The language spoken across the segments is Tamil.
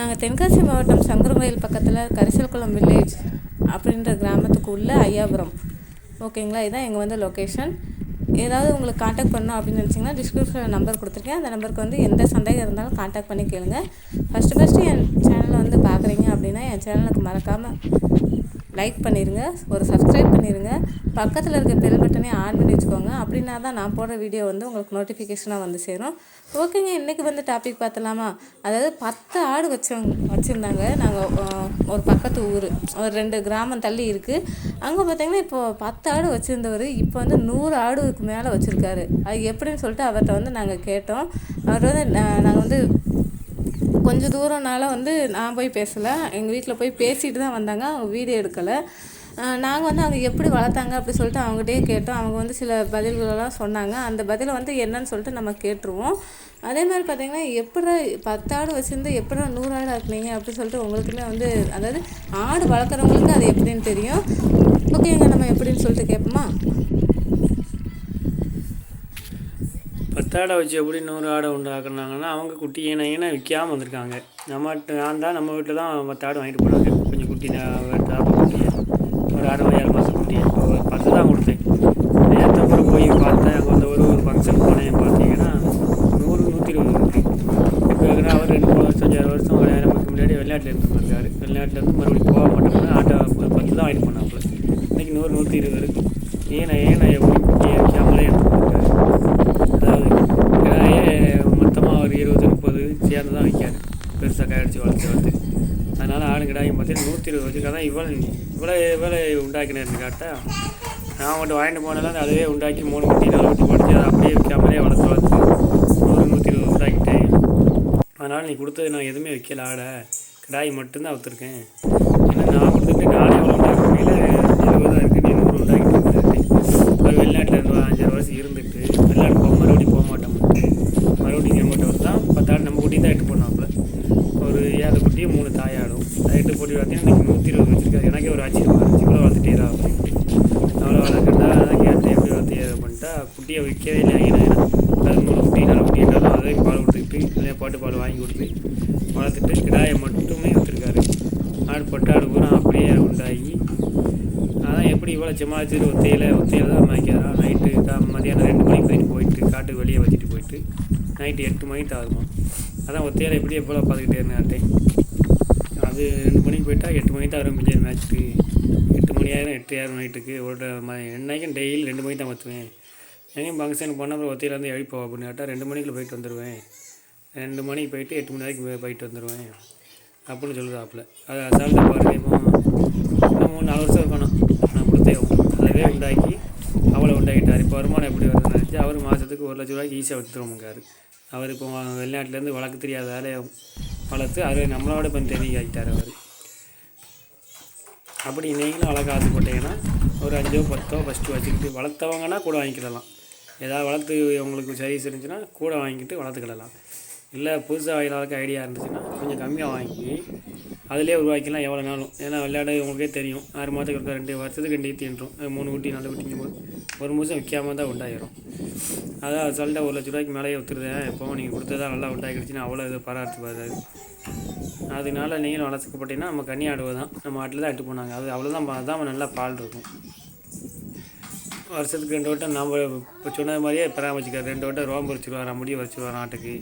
நாங்கள் தென்காசி மாவட்டம் சங்கரங்கோயில் பக்கத்தில் கரிசல்குளம் வில்லேஜ் அப்படின்ற கிராமத்துக்கு உள்ள ஐயாபுரம். ஓகேங்களா? இதுதான் எங்கள் வந்து லொக்கேஷன் ஏதாவது உங்களுக்கு காண்டாக்ட் பண்ணோம் அப்படின்னு நினச்சிங்கன்னா டிஸ்கிரிப்ஷனில் நம்பர் கொடுத்துருக்கேன். அந்த நம்பருக்கு வந்து எந்த சந்தேகம் இருந்தாலும் காண்டாக்ட் பண்ணி கேளுங்க. ஃபஸ்ட்டு ஃபஸ்ட்டு என் சேனலை வந்து பார்க்குறீங்க அப்படின்னா என் சேனலுக்கு மறக்காமல் லைக் பண்ணிடுங்க ஒரு சப்ஸ்கிரைப் பண்ணிடுங்க பக்கத்தில் இருக்க பெல் பட்டனே ஆன் பண்ணி வச்சுக்கோங்க. அப்படின்னா தான் நான் போடுற வீடியோ வந்து உங்களுக்கு நோட்டிஃபிகேஷனாக வந்து சேரும். ஓகேங்க இன்றைக்கி வந்து டாபிக் பார்த்தலாமா அதாவது பத்து ஆடு வச்சவங்க வச்சுருந்தாங்க. நாங்கள் ஒரு பக்கத்து ஊர். ஒரு ரெண்டு கிராமம் தள்ளி இருக்குது அங்கே பார்த்தீங்கன்னா இப்போ பத்து ஆடு வச்சுருந்தவர் இப்போ வந்து நூறு ஆடுக்கு மேலே வச்சுருக்காரு. அது எப்படின்னு சொல்லிட்டு அவர்கிட்ட வந்து நாங்கள் கேட்டோம். அவர் வந்து நாங்கள் வந்து கொஞ்சம் தூரம்னால வந்து நான் போய் பேசலை. எங்கள் வீட்டில் போய் பேசிட்டு தான் வந்தாங்க. அவங்க வீடியோ எடுக்கலை. நாங்கள் வந்து அவங்க எப்படி வளர்த்தாங்க அப்படி சொல்லிட்டு அவங்ககிட்டயே கேட்டோம். அவங்க வந்து சில பதில்களெல்லாம் சொன்னாங்க. அந்த பதிலை வந்து என்னன்னு சொல்லிட்டு நம்ம கேட்டுருவோம். அதே மாதிரி பார்த்தீங்கன்னா எப்படா பத்து ஆடு வச்சுருந்து எப்படா நூறு ஆடு ஆக்குனீங்க அப்படி சொல்லிட்டு உங்களுக்குமே வந்து அதாவது ஆடு வளர்க்குறவங்களுக்கு அது எப்படின்னு தெரியும். ஓகேங்க நம்ம எப்படின்னு சொல்லிட்டு கேட்போமா? பத்து வச்சு எப்படி நூறு ஆடை உண்டாக்குனாங்கன்னா அவங்க குட்டி ஈன ஈன விற்காமல் வந்திருக்காங்க. நம்ம நான் தான் நம்ம வீட்டில் தான் பத்து ஆடு வாங்கிட்டு போனாங்க. கொஞ்சம் குட்டி தாப்பு குட்டியை ஒரு ஆறு ஏழு மாதம் குட்டியை ஒரு பத்து தான் கொடுத்தேன். நேற்று கூட போய் பார்த்தேன் அங்கே வந்து ஒரு ஒரு ஃபங்க்ஷன் போனேன் பார்த்தீங்கன்னா நூறு நூற்றி இருபது குட்டி இப்போ எதுனா அவர் ரெண்டு மூணு வருஷம் அஞ்சாறு வருஷம் ஒரு நமக்கு முன்னாடி வெளிநாட்டில் இருந்திருக்காரு வெளிநாட்டிலேருந்து மறுபடியும் போக மாட்டோம்னா ஆட்டோ பத்து தான் வாங்கிட்டு போனாப்புல. இன்றைக்கி நூறு நூற்றி இருபது இருக்குது ஏன்னா ஏன்னா எப்படி குட்டியை விற்காமலே எடுத்து போயிருக்காரு அதாவது கிடாயே மொத்தமாக ஒரு இருபது முப்பது சேர்ந்து தான் வைக்காரு. பெருசாக காயடிச்சு வளர்த்து வளர்த்து அதனால் ஆடு கிடாயும் பார்த்தீங்கன்னா நூற்றி இருபது வச்சுருக்கா தான் இவ்வளோ இவ்வளோ இவ்வளோ உண்டாக்கினேன்னு கேட்டால் நான் மட்டும் வாங்கிட்டு போனாலும் அதுவே உண்டாக்கி மூணு குட்டி நாலு குட்டி படித்து அதை அப்படியே விற்காமலே வளர்த்து வளர்த்து நூறு நூற்றி இருபது உண்டாக்கிட்டேன் அதனால் நீ கொடுத்தது நான் எதுவுமே வைக்கல ஆடை. கிடாய் மட்டும்தான் வச்சுருக்கேன் ஏன்னா நான் கொடுத்துட்டு நானே எவ்வளோ உண்டாக்க இருபது தான் இருக்குது நீ நூறு உண்டாக்கிட்டு வெளிநாட்டில் இருந்து அஞ்சாறு வருஷம் இருந்துட்டு வெளிநாட்டு போக மறுபடியும் போக மாட்டோம் மறுபடியும் இங்கே மட்டும் வந்து தான் பத்தாடு நம்ம பண்ணாப்புல ஒரு ஏழு குட்டியும் மூணு தாயாடும். நைட்டு போட்டி பார்த்தீங்கன்னா இன்றைக்கி நூற்றி இருபது வச்சுருக்காரு. எனக்கே ஒரு ஆச்சரியம் இருந்துச்சு. இவ்வளோ வளர்த்துட்டேரா அப்படின்ட்டு அவ்வளோ வளர்க்குறதா அதான் கேட்டேன். எப்படி வளர்த்தியா பண்ணிட்டா? குட்டியை விற்கவே இல்லை. ஏன்னா அது மூணு குட்டி நாலு குட்டி. இருந்தாலும் அதே பால் கொடுத்துக்கிட்டு இல்லையா பாட்டு பால் வாங்கி கொடுத்து வளர்த்துட்டு கிடாயை மட்டுமே விற்றுருக்காரு ஆடு பட்டாடு பூரா அப்படியே உண்டாகி. அதான் எப்படி இவ்வளோ சமாளிச்சு ஒத்தையில் ஒத்தையில் தான் மாய்க்கிறா நைட்டு தான் மதியானம் ரெண்டு மணிக்கு போயிட்டு போயிட்டு காட்டுக்கு வெளியே வச்சுட்டு போயிட்டு நைட்டு எட்டு மணிக்கு ஆகுமா அதான் ஒத்தையில் எப்படி எவ்வளோ பார்த்துக்கிட்டே இருந்தேன் அது ரெண்டு மணிக்கு போயிட்டா எட்டு மணிக்கு தான் வரும் ஆரம்பிச்ச மேட்ச்சுக்கு எட்டு மணி ஆயிரம் எட்டு ஆயிரம் நைட்டுக்கு ஒரு என்னைக்கும் டெய்லி ரெண்டு மணிக்கு தான் வற்றுவேன் எங்கேயும் ஃபங்க்ஷனுக்கு போனால் அப்புறம் ஒத்தையிலேருந்து எழுப்போம் அப்படின்னு கேட்டால் ரெண்டு மணிக்குள்ள போயிட்டு வந்துடுவேன் ரெண்டு மணிக்கு போயிட்டு எட்டு மணி வரைக்கும் போயிட்டு வந்துடுவேன் அப்படின்னு சொல்லுறாப்புல அது அசால்ட்டாக பாருங்க இப்போ மூணு நாலு வருஷம் இருக்கணும். நான் கொடுத்தேன் அதவே உண்டாக்கி அவ்வளோ உண்டாக்கிட்டார். இப்போ வருமானம் எப்படி வருதுன்னு நினச்சி அவர் மாதத்துக்கு ஒரு லட்ச ரூபாய்க்கு ஈஸியாக விற்றுருவாங்காரு அவர் இப்போ வெளிநாட்டிலேருந்து வழக்கு தெரியாத வேலையை வளர்த்து அவர் நம்மளோட இப்போ தெரிஞ்சு ஆகிட்டார் அவர். அப்படி நீங்களும் வளர்க்க ஆசைப்பட்டீங்கன்னா ஒரு அஞ்சோ பத்தோ ஃபஸ்ட்டு வச்சுக்கிட்டு வளர்த்தவங்கன்னா கூட வாங்கிக்கிடலாம். ஏதாவது வளர்த்து உங்களுக்கு சரி இருந்துச்சுன்னா கூட வாங்கிக்கிட்டு வளர்த்துக்கிடலாம். இல்லை புதுசாக வாங்கினாலுக்கு ஐடியா இருந்துச்சுன்னா கொஞ்சம் கம்மியாக வாங்கி அதிலே உருவாக்கிக்கலாம் எவ்வளோ நாளும். ஏன்னா விளையாட உங்களுக்கே தெரியும். ஆறு மாதத்துக்கு இருக்கா ரெண்டு வருஷத்துக்கு ரெண்டு ஈத்தின்றோம் மூணு குட்டி நாலு குட்டிங்கும் போது ஒரு மாதம் விற்காம தான் உண்டாயிரும். அதான் சொல்லிட்டு ஒரு லட்ச ரூபாய்க்கு மேலேயே விற்றுருதேன் இப்போ நீங்கள் கொடுத்ததா நல்லா உண்டாக்கிடுச்சுன்னா அவ்வளோ இது பாராட்டு வராது அதனால நீங்களும் வளர்த்துக்கப்பட்டீங்கன்னா நம்ம கனி ஆடுவது தான். நம்ம ஆட்டில் தான் எட்டு போனாங்க. அது அவ்வளோதான் தான் நல்லா பால் இருக்கும். வருஷத்துக்கு ரெண்டு வட்டம் நம்ம இப்போ சொன்னது மாதிரியே பராமரிச்சுக்க ரெண்டு வட்டம் ரோம்பு வச்சுருவாரா முடி வச்சுருவாரா ஆட்டுக்கு.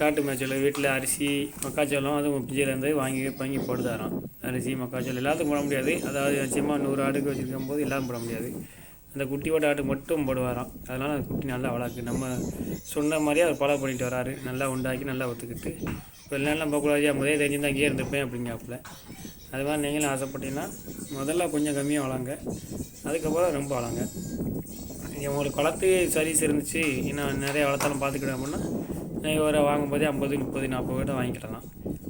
காட்டு மேய்ச்சல் வீட்டில் அரிசி மக்காச்சோளம் அதுவும் பிஞ்சிலேருந்து வாங்கி வாங்கி போடுதாராம் அரிசி மக்காச்சோளம் எல்லாத்துக்கும் போட முடியாது. அதாவது நிச்சயமாக நூறு ஆடுக்கு வச்சுருக்கும் போது எல்லாம் போட முடியாது. அந்த குட்டியோட ஆடு மட்டும் போடுவாராம். அதனால் அந்த குட்டி நல்லா வளர்க்கு. நம்ம சொன்ன மாதிரியே அவர் ஃபாலோ பண்ணிட்டு வராரு. நல்லா உண்டாக்கி நல்லா ஒத்துக்கிட்டு. வெளிநாடுலாம் போகக்கூடாது முதலே தெரிஞ்சிருந்தா அங்கேயே இருந்திருப்பேன் அப்படிங்காப்புல. அது மாதிரி நீங்களும் ஆசைப்பட்டீங்கன்னா முதல்ல கொஞ்சம் கம்மியாக வளாங்க அதுக்கப்புறம் ரொம்ப வளாங்க நீங்கள் உங்களுக்கு வளர்த்து சர்வீஸ் இருந்துச்சு இன்னும் நிறைய வளர்த்தாலும் பார்த்துக்கிட்டோம் அப்படின்னா ஒரு வாங்கும்போதே ஐம்பது முப்பது நாற்பது கிட்ட வாங்கிக்கிடலாம்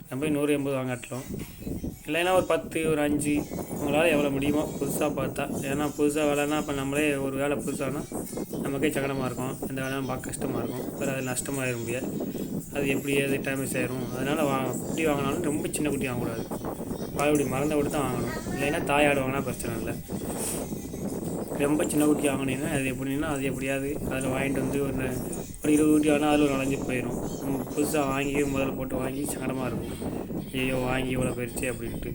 நம்ம போய் நூறு எண்பது வாங்காட்டலாம் இல்லைன்னா ஒரு பத்து ஒரு அஞ்சு உங்களால் எவ்வளோ முடியுமோ புதுசாக பார்த்தா. ஏன்னா புதுசாக வேலைன்னா இப்போ நம்மளே ஒரு வேலை புதுசானா நமக்கே சங்கடமாக இருக்கும். இந்த வேலை பார்க்க கஷ்டமாக இருக்கும். வேறு அது நஷ்டமாக முடியாது அது எப்படி ஏது டேமேஜ் ஆயிரும். அதனால் வா குட்டி வாங்கினாலும் ரொம்ப சின்ன குட்டி வாங்கக்கூடாது. பால்குடி மறந்த கொடுத்து தான் வாங்கணும். இல்லைன்னா தாயாடு வாங்கினா பிரச்சனை இல்லை. ரொம்ப சின்ன குட்டி வாங்கினீங்கன்னா அது எப்படின்னா அது எப்படியாவது அதில் வாங்கிட்டு வந்து ஒரு ந- ஒரு இருபது குட்டி வாங்கினா அதில் ஒரு நாலஞ்சு போயிடும். நம்ம புதுசாக வாங்கி முதல்ல போட்டு வாங்கி சங்கடமாக இருக்கும். ஐயோ வாங்கி இவ்வளோ போயிடுச்சு அப்படின்ட்டு.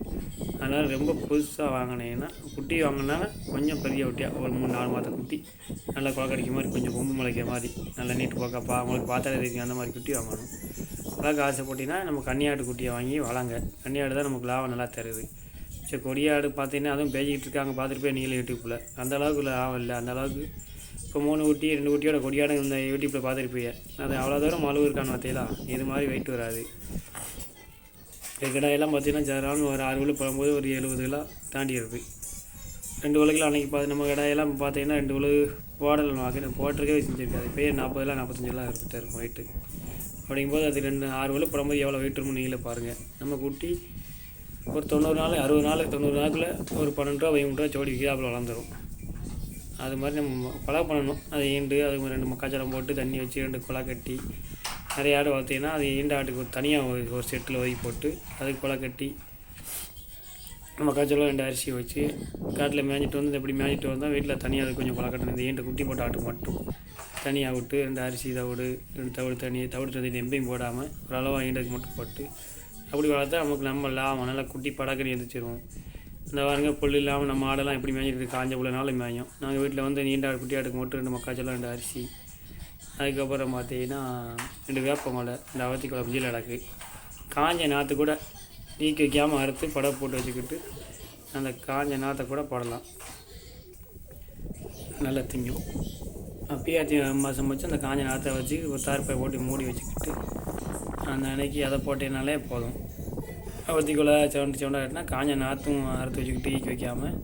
அதனால் ரொம்ப புதுசாக வாங்கினீங்கன்னா குட்டி வாங்கினா கொஞ்சம் பெரிய குட்டியாக ஒரு மூணு நாலு மாத குட்டி. நல்லா குழக்கடிக்க மாதிரி கொஞ்சம் கொம்பு முளைக்கிற மாதிரி நல்லா நீட்டு பார்க்கப்பா பா உங்களுக்கு பார்த்தாலே தெரியும் அந்த மாதிரி குட்டி வாங்கணும். வளர்க்க ஆசைப்பட்டீங்கன்னா நம்ம கன்னியாடு குட்டியை வாங்கி வளங்க கன்னியாடு தான் நமக்கு லாபம் நல்லா தருது. சரி கொடியாடு பார்த்தீங்கன்னா அதுவும் பேசிக்கிட்டு இருக்காங்க பார்த்துட்டு போய் நீங்களே யூடியூப்பில் அந்த அளவுக்கு லாபம் இல்லை அந்த அளவுக்கு இப்போ மூணு குட்டி ரெண்டு குட்டியோட கொடியாடு இந்த யூடியூப்பில் பார்த்துருப்பீங்க அது அவ்வளோ தூரம் மழுவு இருக்கான்னு பார்த்தீங்களா? இது மாதிரி வெயிட் வராது. கிடாயெல்லாம் பார்த்தீங்கன்னா ஜரான்னு ஒரு ஆறு கிலோ போகும்போது ஒரு எழுபது கிலோ தாண்டி இருக்குது ரெண்டு உலகில் அன்றைக்கி பார்த்து நம்ம கடையெல்லாம் பார்த்தீங்கன்னா ரெண்டு கிலோ போடல் வாக்கு போட்டிருக்கவே செஞ்சுருக்காது. இப்போ நாற்பதுலாம் நாற்பத்தஞ்சுலாம் இருக்கிட்ட இருக்கும் வெயிட்டு அப்படிங்கும்போது அது ரெண்டு ஆறு உலக போடும்போது எவ்வளோ வெயிட் இருக்கும்னு நீங்களே பாருங்கள் நம்ம குட்டி ஒரு தொண்ணூறு நாள் அறுபது நாள் தொண்ணூறு நாளுக்குள்ள ஒரு பன்னெண்டு ரூபா பதிமூணு ரூபா ஜோடி விற்காப்புல வளர்ந்துரும். அது மாதிரி நம்ம பழக பண்ணணும். அதை ஈண்டு அதுக்கு ரெண்டு மக்காச்சோளம் போட்டு தண்ணி வச்சு ரெண்டு குழா கட்டி நிறைய ஆடு வளர்த்தீங்கன்னா அது ஈண்டு ஆட்டுக்கு ஒரு தனியாக ஒரு செட்டில் ஒதுக்கி போட்டு அதுக்கு குழா கட்டி மக்காச்சோளம் ரெண்டு அரிசி வச்சு காட்டில் மேய்ஞ்சிட்டு வந்து இப்படி மேய்ஞ்சிட்டு வந்தால் வீட்டில் தனியாக அது கொஞ்சம் குழா கட்டணும். இந்த ஈண்டு குட்டி போட்ட ஆட்டு மட்டும். தனியாக விட்டு ரெண்டு அரிசி தவிடு ரெண்டு தவிடு தனி தவிடு தண்ணி எம்பையும் போடாமல் ஒரு அளவாக ஈண்டுக்கு மட்டும் போட்டு அப்படி வளர்த்தா நமக்கு நம்ம லாபம். நல்லா குட்டி படாக்கறி எந்திரிச்சிருவோம். இந்த பாருங்க புல் இல்லாமல் நம்ம ஆடெல்லாம் எப்படி மேய்ஞ்சிருக்கு காஞ்ச புள்ளனாலும் மேயும். நாங்கள் வீட்டில் வந்து நீண்ட ஆடு குட்டி ஆடுக்கு மட்டும் ரெண்டு மக்காச்சோளம் ரெண்டு அரிசி. அதுக்கப்புறம் பார்த்தீங்கன்னா ரெண்டு வேப்பமலை இந்த அவத்தி குழம்பு ஜீல அடக்கு காஞ்ச நாற்று கூட நீக்கி வைக்காமல் அறுத்து படை போட்டு வச்சுக்கிட்டு அந்த காஞ்ச நாற்றை கூட போடலாம். நல்லா திங்கும். அப்படியே மாதம் வச்சு அந்த காஞ்ச நாற்றை வச்சு ஒரு தார்ப்பை போட்டு மூடி வச்சுக்கிட்டு அந்த அன்னைக்கு அதை போட்டேனாலே போதும். அவத்திக்குள்ளே செவண்டு செவண்டா கட்டினா காஞ்ச நாற்றும் அறுத்து வச்சுக்கிட்டு ஈக்கி வைக்காமல்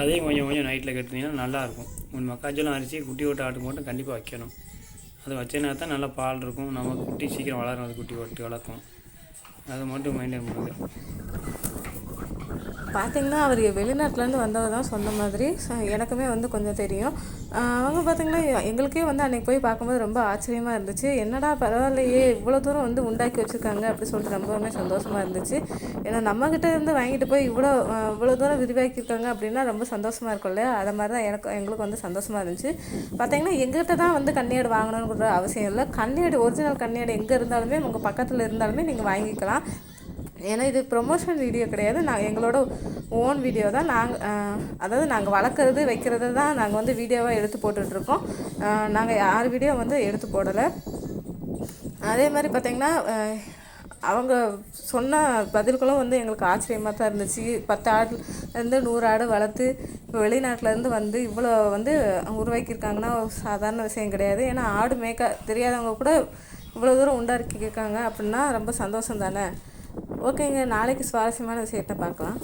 அதையும் கொஞ்சம் கொஞ்சம் நைட்டில் கட்டினீங்கன்னா நல்லாயிருக்கும். உன் மக்காச்சோளம் அரிசி குட்டி ஓட்ட ஆட்டு மட்டும் கண்டிப்பாக வைக்கணும். அது வச்சேன்னா தான் நல்லா பால் இருக்கும். நம்ம குட்டி சீக்கிரம் வளரும் அது குட்டி போட்டு வளர்க்கும். அது மட்டும் மெயின்டைன் பண்ணுங்க. பார்த்தீங்கன்னா அவர் வெளிநாட்டிலேருந்து வந்தவர் தான் சொன்ன மாதிரி. எனக்குமே வந்து கொஞ்சம் தெரியும். அவங்க பார்த்தீங்கன்னா எங்களுக்கே வந்து அன்றைக்கி போய் பார்க்கும்போது ரொம்ப ஆச்சரியமாக இருந்துச்சு. என்னடா பரவாயில்லையே இவ்வளோ தூரம் வந்து உண்டாக்கி வச்சுருக்காங்க அப்படி சொல்லிட்டு ரொம்பவுமே சந்தோஷமாக இருந்துச்சு. ஏன்னா நம்மக்கிட்ட இருந்து வாங்கிட்டு போய் இவ்வளோ இவ்வளோ தூரம் விரிவாக்கியிருக்காங்க அப்படின்னா ரொம்ப சந்தோஷமாக இருக்கும்ல அதை மாதிரி தான் எனக்கு எங்களுக்கு வந்து சந்தோஷமாக இருந்துச்சு. பார்த்தீங்கன்னா எங்கிட்ட தான் வந்து கண்ணியாடு வாங்கணுங்கிற அவசியம் இல்லை. கண்ணியாடு ஒரிஜினல் கண்ணியாடு எங்கே இருந்தாலுமே உங்கள் பக்கத்தில் இருந்தாலுமே நீங்கள் வாங்கிக்கலாம். ஏன்னா இது ப்ரொமோஷன் வீடியோ கிடையாது. நான் எங்களோட ஓன் வீடியோ தான். நாங்கள் அதாவது நாங்கள் வளர்க்குறது வைக்கிறது தான் நாங்கள் வந்து வீடியோவாக எடுத்து போட்டுட்ருக்கோம். நாங்கள் யார் வீடியோ வந்து எடுத்து போடலை. அதே மாதிரி பார்த்திங்கன்னா அவங்க சொன்ன பதில்களும் வந்து எங்களுக்கு ஆச்சரியமாக தான் இருந்துச்சு. பத்து ஆடு இருந்து நூறு ஆடு வளர்த்து இப்போ வெளிநாட்டிலேருந்து வந்து இவ்வளோ வந்து உருவாக்கியிருக்காங்கன்னா ஒரு சாதாரண விஷயம் கிடையாது. ஏன்னா ஆடு மேய்க்க தெரியாதவங்க கூட இவ்வளோ தூரம் உண்டாக்கியிருக்காங்க அப்படின்னா ரொம்ப சந்தோஷம் தானே? ஓகேங்க நாளைக்கு சுவாரஸ்யமான விஷயத்தை பார்க்கலாம்.